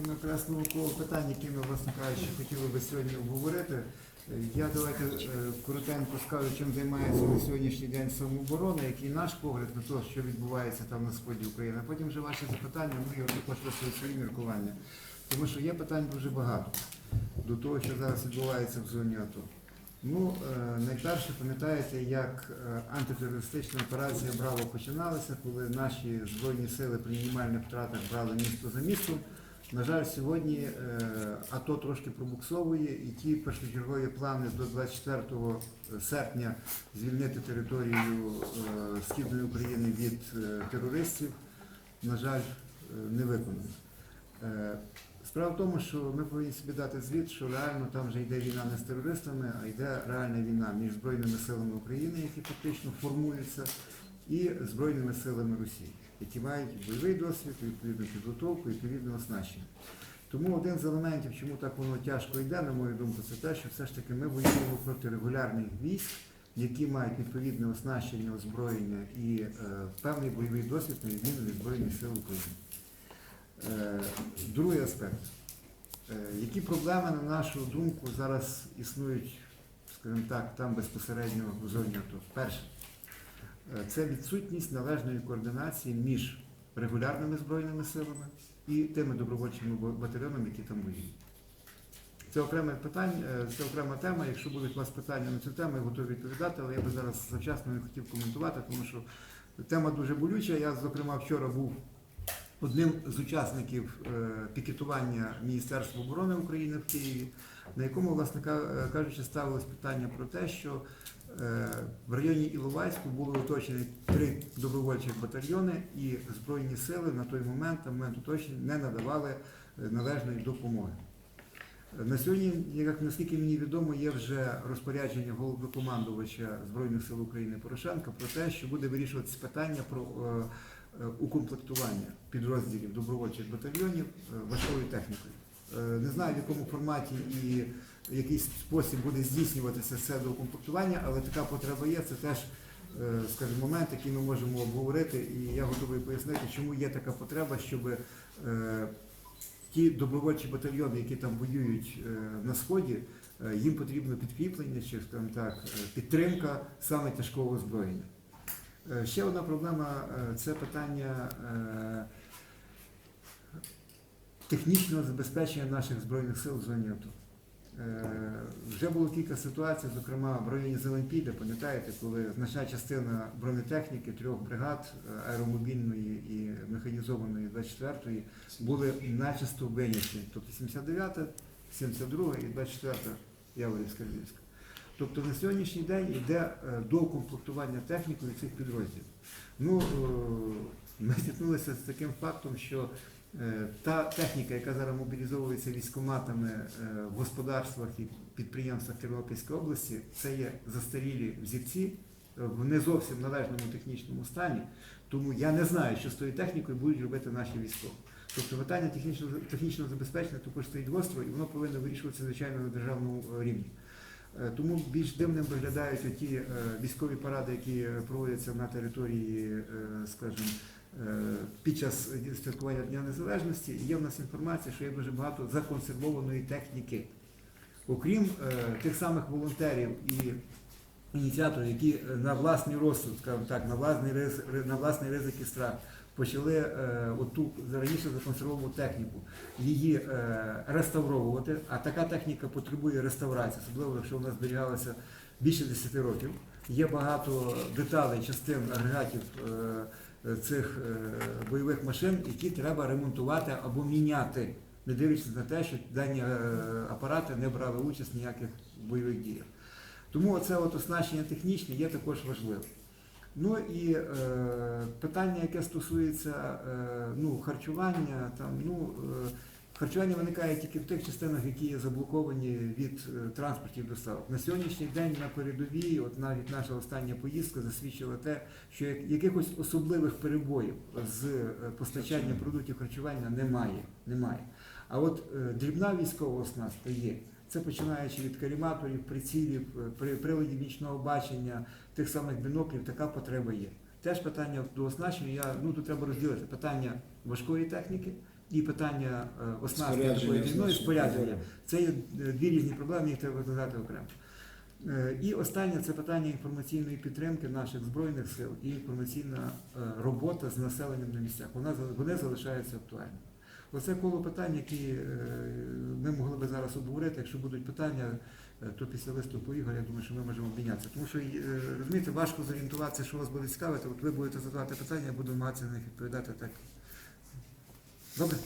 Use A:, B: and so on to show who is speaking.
A: ми якраз наукове питання, яке ми, власне кажучи, хотіли би сьогодні обговорити. Е, Я давайте е, коротенько скажу, чим займається на сьогоднішній день самооборона, який наш погляд на те, що відбувається там на сході України. А потім вже ваші запитання, ну і також висловити свої міркування. Тому що є питань дуже багато до того, що зараз відбувається в зоні АТО. Ну, е, найперше, пам'ятаєте, як антитерористична операція Браво починалася, коли наші збройні сили при мінімальних втратах брали місто за містом. На жаль, сьогодні е, АТО трошки пробуксовує, і ті першочергові плани до 24 серпня звільнити територію е, Східної України від е, терористів, на жаль, е, не виконані. Е, Справа в тому, що ми повинні собі дати звіт, що реально там вже йде війна не з терористами, а йде реальна війна між Збройними силами України, які фактично формуються, і Збройними силами Росії, які мають бойовий досвід, відповідну підготовку, відповідне оснащення. Тому один з елементів, чому так воно тяжко йде, на мою думку, це те, що все ж таки ми воюємо проти регулярних військ, які мають відповідне оснащення, озброєння і е, певний бойовий досвід на відміну від Збройних сил України. Е, Другий аспект. Е, Які проблеми, на нашу думку, зараз існують, скажімо так, там безпосередньо в зоні АТО? Перше, це відсутність належної координації між регулярними збройними силами і тими добровольчими батальйонами, які там воюють. Це окреме питання, е, це окрема тема. Якщо будуть у вас питання на цю тему, я готовий відповідати, але я би зараз завчасно не хотів коментувати, тому що тема дуже болюча. Я, зокрема, вчора був одним з учасників е, пікетування Міністерства оборони України в Києві, на якому, власне кажучи, ставилось питання про те, що е, в районі Іловайську були оточені три добровольчих батальйони, і Збройні сили на той момент, на момент оточення, не надавали е, належної допомоги. Е, На сьогодні, як наскільки мені відомо, є вже розпорядження головнокомандувача Збройних сил України Порошенка про те, що буде вирішуватися питання про е, е, укомплектування підрозділів добровольчих батальйонів е, важкою технікою. Е, Не знаю, в якому форматі і який спосіб буде здійснюватися це доукомплектування, але така потреба є. Це теж, е, скажімо, момент, який ми можемо обговорити, і я готовий пояснити, чому є така потреба, щоб е, ті добровольчі батальйони, які там воюють е, на сході, е, їм потрібно підкріплення чи скажімо так, е, підтримка саме тяжкого озброєння. Е, Ще одна проблема е, це питання е, технічного забезпечення наших збройних сил в зоні АТО. Вже було кілька ситуацій, зокрема в районі Зеленпіля, пам'ятаєте, коли значна частина бронетехніки трьох бригад аеромобільної і механізованої 24-ї були начисто виняті. Тобто 79, 72 і 24 Яворівська Львівська. Тобто на сьогоднішній день йде е, доукомплектування технікою цих підрозділів. Ну, е, ми зіткнулися з таким фактом, що е, та техніка, яка зараз мобілізовується військоматами в господарствах і підприємствах Тернопільської області, це є застарілі взірці в не зовсім належному технічному стані. Тому я не знаю, що з тою технікою будуть робити наші військові. Тобто питання технічного, технічного забезпечення також стоїть гостро, і воно повинно вирішуватися, звичайно, на державному рівні. Е, Тому більш дивним виглядають ті е, військові паради, які проводяться на території, е, скажімо, під час святкування Дня Незалежності. Є в нас інформація, що є дуже багато законсервованої техніки. Окрім тих самих волонтерів і ініціаторів, які на власний розсуд, скажімо так, на власний ризик, на власний ризик і страх почали е, оту раніше законсервовану техніку її е, реставровувати, а така техніка потребує реставрації, особливо якщо вона зберігалася більше 10 років. Є багато деталей, частин агрегатів е, цих е, бойових машин, які треба ремонтувати або міняти, не дивлячись на те, що дані е, апарати не брали участь в ніяких бойових діях. Тому це оснащення технічне є також важливим. Ну і е, питання, яке стосується е, ну, харчування, там, ну, е, харчування виникає тільки в тих частинах, які є заблоковані від е, транспортів доставок. На сьогоднішній день на передовій, от навіть наша остання поїздка засвідчила те, що як- якихось особливих перебоїв з е, постачанням продуктів харчування немає. немає. А от е, дрібна військова оснастка є. Це починаючи від каліматорів, прицілів, при- приладів нічного бачення, тих самих біноклів, така потреба є. Теж питання до оснащення, я, ну тут треба розділити питання важкої техніки і питання е,
B: Спорядження,
A: такої війною, спорядження. Це є е, дві різні проблеми, їх треба розглядати окремо. Е, І останнє це питання інформаційної підтримки наших збройних сил і інформаційна робота з населенням на місцях. Вони залишаються актуальними. Оце коло питань, які е, ми могли би зараз обговорити. Якщо будуть питання, е, то після виступу Ігоря, я думаю, що ми можемо обмінятися. Тому що е, розумієте, важко зорієнтуватися, що вас буде цікавити. От ви будете задавати питання, я буду намагатися на них відповідати так. Добре?